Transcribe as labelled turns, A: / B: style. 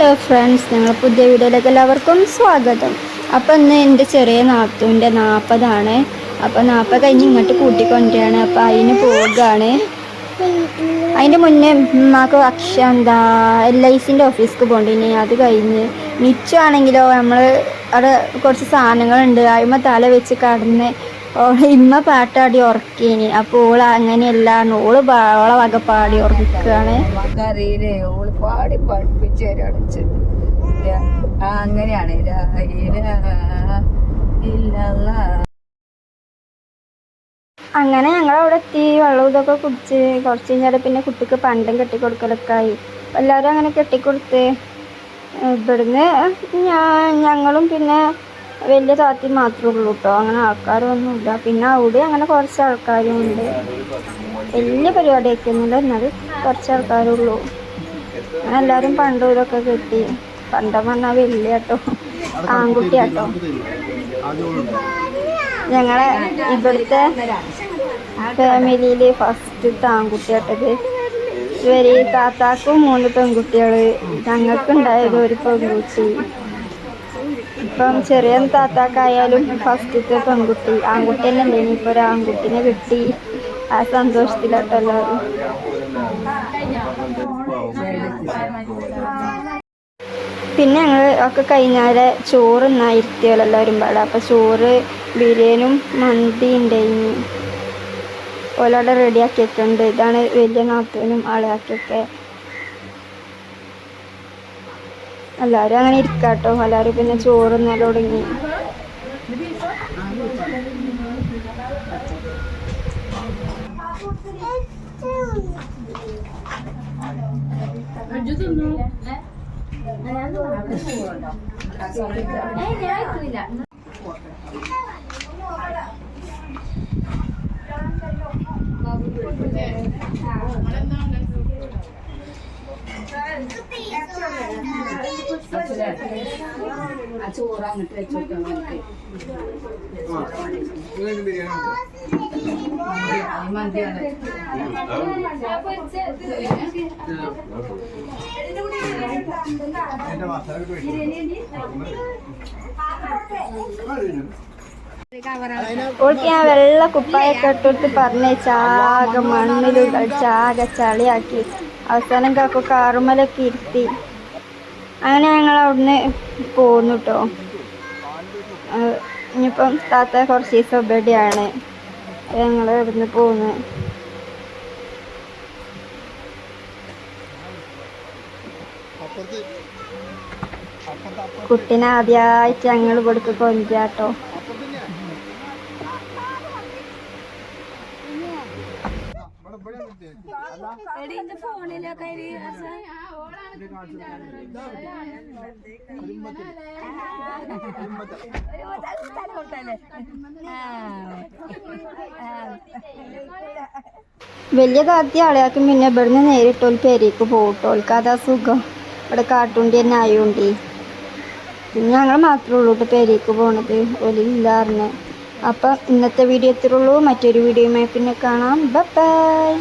A: Hello friends ഞങ്ങൾ പുതിയ വീഡിയോയിലേക്ക് എല്ലാവർക്കും സ്വാഗതം. അപ്പം ഇന്ന് എന്റെ ചെറിയ നാത്തുവിന്റെ നാൽപ്പതാണ് അപ്പോൾ നാൽപ്പത് കഴിഞ്ഞ് ഇങ്ങോട്ട് കൂട്ടിക്കൊണ്ടിരിക്കുകയാണ്. അപ്പോൾ അതിന് പോവുകയാണ്. അതിന്റെ മുന്നേ ഉമ്മാക്ക് അക്ഷ എന്താ എൽ ഐ സിന്റെ ഓഫീസിക്ക് പോകണ്ടിനി അത് കഴിഞ്ഞ് നിച്ചു ആണെങ്കിലോ നമ്മൾ അവിടെ കുറച്ച് സാധനങ്ങളുണ്ട്. അതിമ തല വെച്ച് കടന്ന് ഇമ്മ പാട്ടാടി ഉറക്കേനി. അപ്പൊ ഓൾ അങ്ങനെയല്ല ഓൾ ഓളെ വക പാടി ഉറക്കുകയാണ്
B: അറിയില്ലേ ഓൾ പാടി പഠിപ്പിച്ചു തരാണിച്ച് ആ അങ്ങനെയാണ്. ഇല്ല
A: അങ്ങനെ ഞങ്ങൾ അവിടെ എത്തി വെള്ളം ഇതൊക്കെ കുടിച്ച് കുറച്ച് കഴിഞ്ഞാൽ പിന്നെ കുട്ടിക്ക് പണ്ടം കെട്ടിക്കൊടുക്കലൊക്കെ ആയി എല്ലാവരും അങ്ങനെ കെട്ടിക്കൊടുത്ത്. ഇവിടുന്ന് ഞാൻ ഞങ്ങളും പിന്നെ വലിയ താത്തി മാത്രമേ ഉള്ളൂ കേട്ടോ അങ്ങനെ ആൾക്കാരൊന്നുമില്ല. പിന്നെ അവിടെ അങ്ങനെ കുറച്ച് ആൾക്കാരും ഉണ്ട് വലിയ പരിപാടി ഒന്നും തന്നത് കുറച്ച് ആൾക്കാരുള്ളൂ അങ്ങനെ എല്ലാവരും പണ്ടൂരൊക്കെ കെട്ടി. പണ്ടം പറഞ്ഞാൽ വലിയ കേട്ടോ ആൺകുട്ടിയാട്ടോ. ഞങ്ങളെ ഇവിടുത്തെ ഫാമിലിയിൽ ഫസ്റ്റ് ആൺകുട്ടിയാട്ടത്. ഇവർ താത്താക്കും മൂന്ന് പെൺകുട്ടികൾ ഞങ്ങൾക്കുണ്ടായത് ഒരു പെൺകുട്ടി. ഇപ്പം ചെറിയ താത്താക്കായാലും ഫസ്റ്റത്തെ പെൺകുട്ടി ആൺകുട്ടി തന്നെ ഇനിയിപ്പോൾ ഒരു ആൺകുട്ടിനെ കിട്ടി. ആ സന്തോഷത്തിലാട്ടോ പിന്നെ ഞങ്ങൾ ഒക്കെ കഴിഞ്ഞാൽ ചോറ് ഇരുത്തിയല്ലോ എല്ലാവരും പാടെ. അപ്പം ചോറ് ബിരിയാണിയും മന്തി ഉണ്ടായിന് ഓലോടെ റെഡിയാക്കിയിട്ടുണ്ട് ഇതാണ് വലിയ നാത്തൂനും ആളാക്കിയൊക്കെ എല്ലാവരും അങ്ങനെ ഇരിക്കാട്ടോ. എല്ലാവരും പിന്നെ ചോറ് നല്ല തുടങ്ങി.
B: ആ ചോറ് അങ്ങോട്ട് നമുക്ക് മന്തിയാണ്
A: ഓൾക്ക് ഞാൻ വെള്ള കുപ്പായൊക്കെ ഇട്ടിട്ട് പറഞ്ഞേച്ചാകെ മണ്ണിൽ കളിച്ച് ആകെ ചളിയാക്കി. അവസാനം കാക്കു കാറുമലൊക്കെ ഇരുത്തി. അങ്ങനെ ഞങ്ങൾ അവിടുന്ന് പോന്നു കേട്ടോ ഇനിയിപ്പം താത്ത കുറച്ച് ദിവസം ഇവിടെയാണ്. ഞങ്ങൾ ഇവിടുന്ന് പോന്നു. കുട്ടീനെ ആദ്യമായിട്ട് ഞങ്ങൾ ഇവിടേക്ക് കൊഞ്ചാട്ടോ വലിയ താത്തി ആളെയാക്കും പിന്നെ ഇവിടുന്ന് നേരിട്ട് ഒരു പേരേക്ക് പോകട്ടോ. ഓൾക്ക് അതാ സുഖം. ഇവിടെ കാട്ടുണ്ടി തന്നെ ആയോണ്ടി. പിന്നെ ഞങ്ങൾ മാത്രമേ ഉള്ളൂ കേട്ടോ പേരേക്ക് പോണത്. ഒലില്ലാറിന് അപ്പം ഇന്നത്തെ വീഡിയോ എത്രയുള്ളൂ മറ്റൊരു വീഡിയോയുമായി പിന്നെ കാണാം. ബൈ